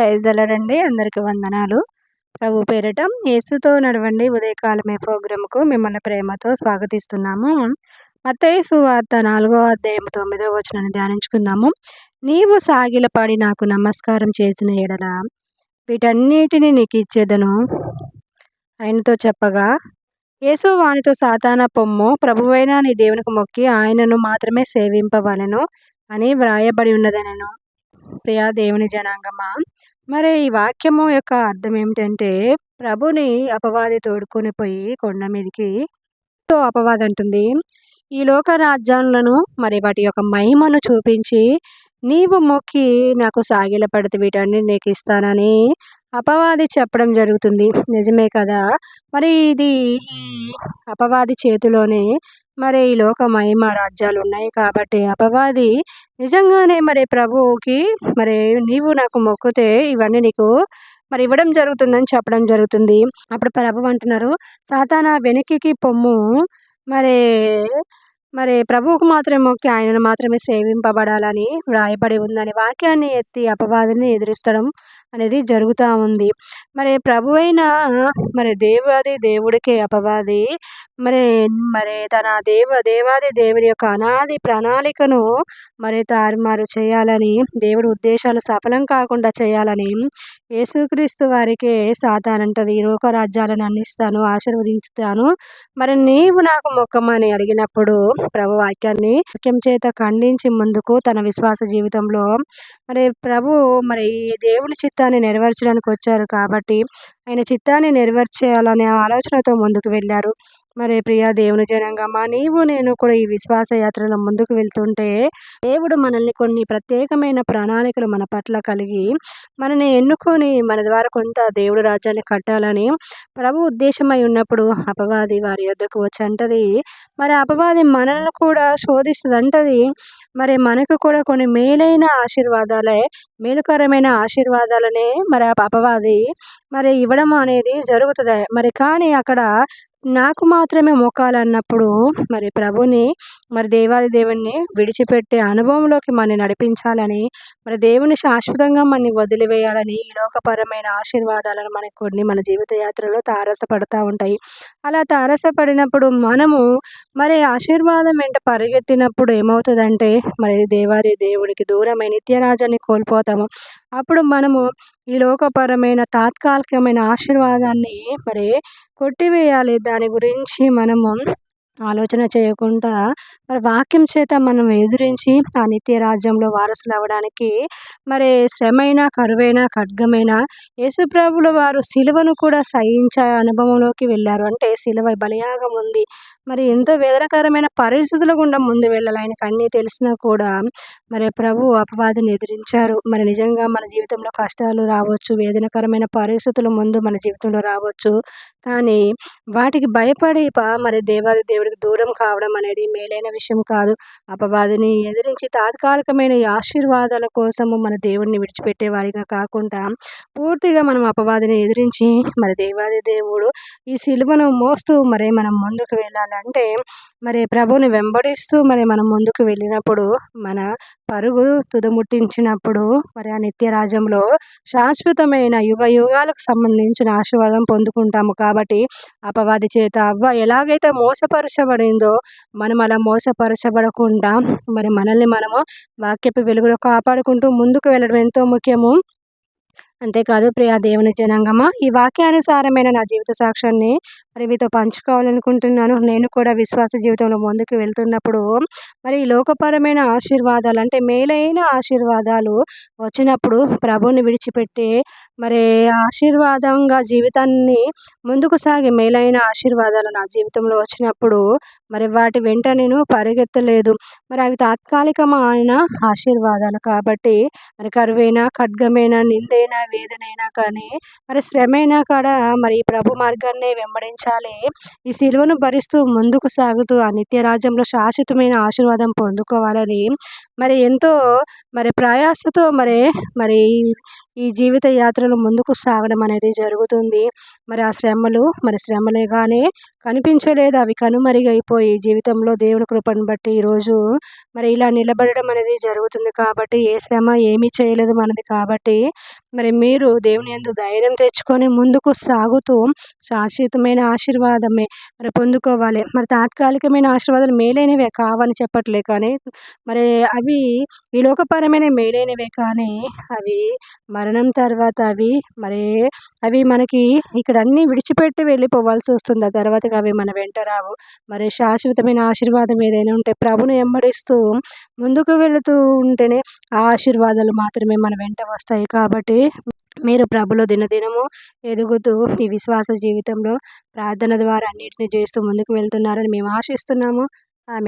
ప్రైజ్దలరండి అందరికి వందనాలు. ప్రభు పేరిట యేసుతో నడవండి. ఉదయకాలమే ప్రోగ్రాంకు మిమ్మల్ని ప్రేమతో స్వాగతిస్తున్నాము. మత్తయి వార్త నాలుగో అధ్యాయం తొమ్మిదో వచ్చిన ధ్యానించుకుందాము. నీవు సాగిలపడి నాకు నమస్కారం చేసిన ఎడల వీటన్నిటిని నీకు ఇచ్చేదను ఆయనతో చెప్పగా యేసు వానితో సాతాన పొమ్ము ప్రభువైన నీ దేవునికి మొక్కి ఆయనను మాత్రమే సేవింపవలను అని వ్రాయబడి ఉన్నదనను. ప్రియా దేవుని జనాంగమా మరి ఈ వాక్యము యొక్క అర్థం ఏమిటంటే ప్రభుని అపవాది తోడుకొని పోయి కొండ మీదకి తో అపవాది అంటుంది. ఈ లోక రాజ్యాలను మరి వాటి యొక్క మహిమను చూపించి నీవు మొక్కి నాకు సాగిల పడితే వీటన్ని నీకు ఇస్తానని అపవాది చెప్పడం జరుగుతుంది. నిజమే కదా? మరి ఇది అపవాది చేతిలోనే మరి ఈ లోక మహిమ రాజ్యాలు ఉన్నాయి కాబట్టి అపవాది నిజంగానే మరి ప్రభువుకి మరి నీవు నాకు మొక్కితే ఇవన్నీ నీకు మరి ఇవ్వడం జరుగుతుందని చెప్పడం జరుగుతుంది. అప్పుడు ప్రభు అంటున్నారు సాతానా వెనక్కి పొమ్ము. మరి మరి ప్రభువుకు మాత్రమే మొక్కి ఆయనను మాత్రమే సేవింపబడాలని వ్రాయబడి ఉందని వాక్యాన్ని ఎత్తి అపవాదిని ఎదురిస్తడం అనేది జరుగుతూ ఉంది. మరి ప్రభు మరి దేవాది దేవుడికే అపవాది మరి మరి తన దేవ దేవాది దేవుడి యొక్క అనాది ప్రణాళికను మరి తారుమారు చేయాలని దేవుడి ఉద్దేశాలు సఫలం కాకుండా చేయాలని యేసుక్రీస్తు వారికే సాతానంటది ఈ లోక రాజ్యాలను అందిస్తాను ఆశీర్వదించుతాను మరి నీవు నాకు మొక్కమని అడిగినప్పుడు ప్రభు వాక్యాన్ని వాక్యం చేత ఖండించి ముందుకు తన విశ్వాస జీవితంలో మరి ప్రభు మరి దేవుని ఇష్టాన్ని నెరవేర్చడానికి వచ్చారు కాబట్టి ఆయన చిత్తాన్ని నెరవేర్చేయాలనే ఆలోచనతో ముందుకు వెళ్ళారు. మరి ప్రియ దేవుని జనంగమ్మా నీవు నేను కూడా ఈ విశ్వాస యాత్రలో ముందుకు వెళ్తుంటే దేవుడు మనల్ని కొన్ని ప్రత్యేకమైన ప్రణాళికలు మన పట్ల కలిగి మనని ఎన్నుకొని మన ద్వారా కొంత దేవుడు రాజ్యాన్ని కట్టాలని ప్రభు ఉద్దేశమై ఉన్నప్పుడు అపవాది వారి యొద్దకు వచ్చి అంటది మరి అపవాది మనల్ని కూడా శోధిస్తుంది అంటది మరి మనకు కూడా కొన్ని మేలైన ఆశీర్వాదాలే మేలుకరమైన ఆశీర్వాదాలనే మరి అపవాది మరి ఇవ్వడం అనేది జరుగుతుంది. మరి కానీ అక్కడ నాకు మాత్రమే మొక్కాలన్నప్పుడు మరి ప్రభుని మరి దేవాది దేవుణ్ణి విడిచిపెట్టే అనుభవంలోకి మనని నడిపించాలని మరి దేవుని శాశ్వతంగా మనని వదిలివేయాలని ఈ లోకపరమైన ఆశీర్వాదాలను మనకు కొన్ని మన జీవిత యాత్రలో తారసపడుతూ ఉంటాయి. అలా తారసపడినప్పుడు మనము మరి ఆశీర్వాదం వెంట పరిగెత్తినప్పుడు ఏమవుతుందంటే మరి దేవాది దేవుడికి దూరమైన నిత్యరాజాన్ని కోల్పోతాము. అప్పుడు మనము ఈ లోకపరమైన తాత్కాలికమైన ఆశీర్వాదాన్ని మరి కొట్టివేయాలి. దాని గురించి మనము ఆలోచన చేయకుండా మరి వాక్యం చేత మనం ఎదురించి ఆ నిత్య రాజ్యంలో వారసులు అవ్వడానికి మరి శ్రమైన కరువైన ఖడ్గమైన యేసుప్రభుల వారు సిలువను కూడా సహించే అనుభవంలోకి వెళ్ళారు. అంటే సిలువ బలియాగం ఉంది. మరి ఎంతో వేదనకరమైన పరిస్థితుల గుండా ముందు వెళ్ళాలి ఆయనకు అన్నీ తెలిసినా కూడా మరి ప్రభు అపవాదిని ఎదిరించారు. మరి నిజంగా మన జీవితంలో కష్టాలు రావచ్చు వేదనకరమైన పరిస్థితులు ముందు మన జీవితంలో రావచ్చు. కానీ వాటికి భయపడి మరి దేవాది దేవుడికి దూరం కావడం అనేది మేలైన విషయం కాదు. అపవాదిని ఎదిరించి తాత్కాలికమైన ఆశీర్వాదాల కోసము మన దేవుడిని విడిచిపెట్టే వారిగా కాకుండా పూర్తిగా మనం అపవాదిని ఎదిరించి మరి దేవాది దేవుడు ఈ సిలువను మోస్తూ మరి మనం ముందుకు అంటే మరి ప్రభుని వెంబడిస్తూ మరి మనం ముందుకు వెళ్ళినప్పుడు మన పరుగు తుదముట్టించినప్పుడు మరి ఆ నిత్య రాజ్యంలో శాశ్వతమైన యుగ యుగాలకు సంబంధించిన ఆశీర్వాదం పొందుకుంటాము కాబట్టి అపవాది చేత అవ్వ ఎలాగైతే మోసపరచబడిందో మనం అలా మోసపరచబడకుండా మరి మనల్ని మనము వాక్యపు వెలుగులో కాపాడుకుంటూ ముందుకు వెళ్ళడం ఎంతో ముఖ్యము. అంతేకాదు ప్రియా దేవుని జనాంగమా ఈ వాక్యానుసారమైన నా జీవిత సాక్ష్యాన్ని మరి మీతో పంచుకోవాలనుకుంటున్నాను. నేను కూడా విశ్వాస జీవితంలో ముందుకు వెళ్తున్నప్పుడు మరి లోకపరమైన ఆశీర్వాదాలు అంటే మేలైన ఆశీర్వాదాలు వచ్చినప్పుడు ప్రభుని విడిచిపెట్టి మరి ఆశీర్వాదంగా జీవితాన్ని ముందుకు సాగి మేలైన ఆశీర్వాదాలు నా జీవితంలో వచ్చినప్పుడు మరి వాటి వెంట నేను పరిగెత్తలేదు. మరి అవి తాత్కాలికమైన ఆశీర్వాదాలు కాబట్టి మరి కరువైన ఖడ్గమైన నిందైనా వేదనైనా కానీ మరి శ్రమైనా కూడా మరి ప్రభు మార్గాన్ని వెంబడించాలి. ఈ సిలువను భరిస్తూ ముందుకు సాగుతూ ఆ నిత్య రాజ్యంలో శాశ్వతమైన ఆశీర్వాదం పొందుకోవాలని మరి ఎంతో మరి ప్రయాసతో మరి మరి ఈ జీవిత యాత్రలో ముందుకు సాగడం అనేది జరుగుతుంది. మరి ఆ శ్రమలు మరి శ్రమలేగానే కనిపించలేదు. అవి కనుమరుగైపోయి జీవితంలో దేవుని కృపను బట్టి ఈరోజు మరి ఇలా నిలబడడం అనేది జరుగుతుంది కాబట్టి ఏ శ్రమ ఏమీ చేయలేదు మనది కాబట్టి మరి మీరు దేవుని ఎందు ధైర్యం తెచ్చుకొని ముందుకు సాగుతూ శాశ్వతమైన ఆశీర్వాదమే మరి పొందుకోవాలి. మరి తాత్కాలికమైన ఆశీర్వాదాలు మేలైనవే కావని చెప్పట్లే కానీ మరి అవి ఈ లోకపరమైన మేలైనవే కానీ అవి మరణం తర్వాత అవి మరి అవి మనకి ఇక్కడ అన్నీ విడిచిపెట్టి వెళ్ళిపోవాల్సి వస్తుంది. ఆ తర్వాత అవి మన వెంట రావు. మరి శాశ్వతమైన ఆశీర్వాదం ఏదైనా ఉంటే ప్రభుని వెంబడిస్తూ ముందుకు వెళుతూ ఉంటేనే ఆ ఆశీర్వాదాలు మాత్రమే మన వెంట వస్తాయి. కాబట్టి మీరు ప్రభులో దినదినము ఎదుగుతూ ఈ విశ్వాస జీవితంలో ప్రార్థన ద్వారా అన్నిటిని చేస్తూ ముందుకు వెళ్తున్నారని మేము ఆశిస్తున్నాము. ఆమె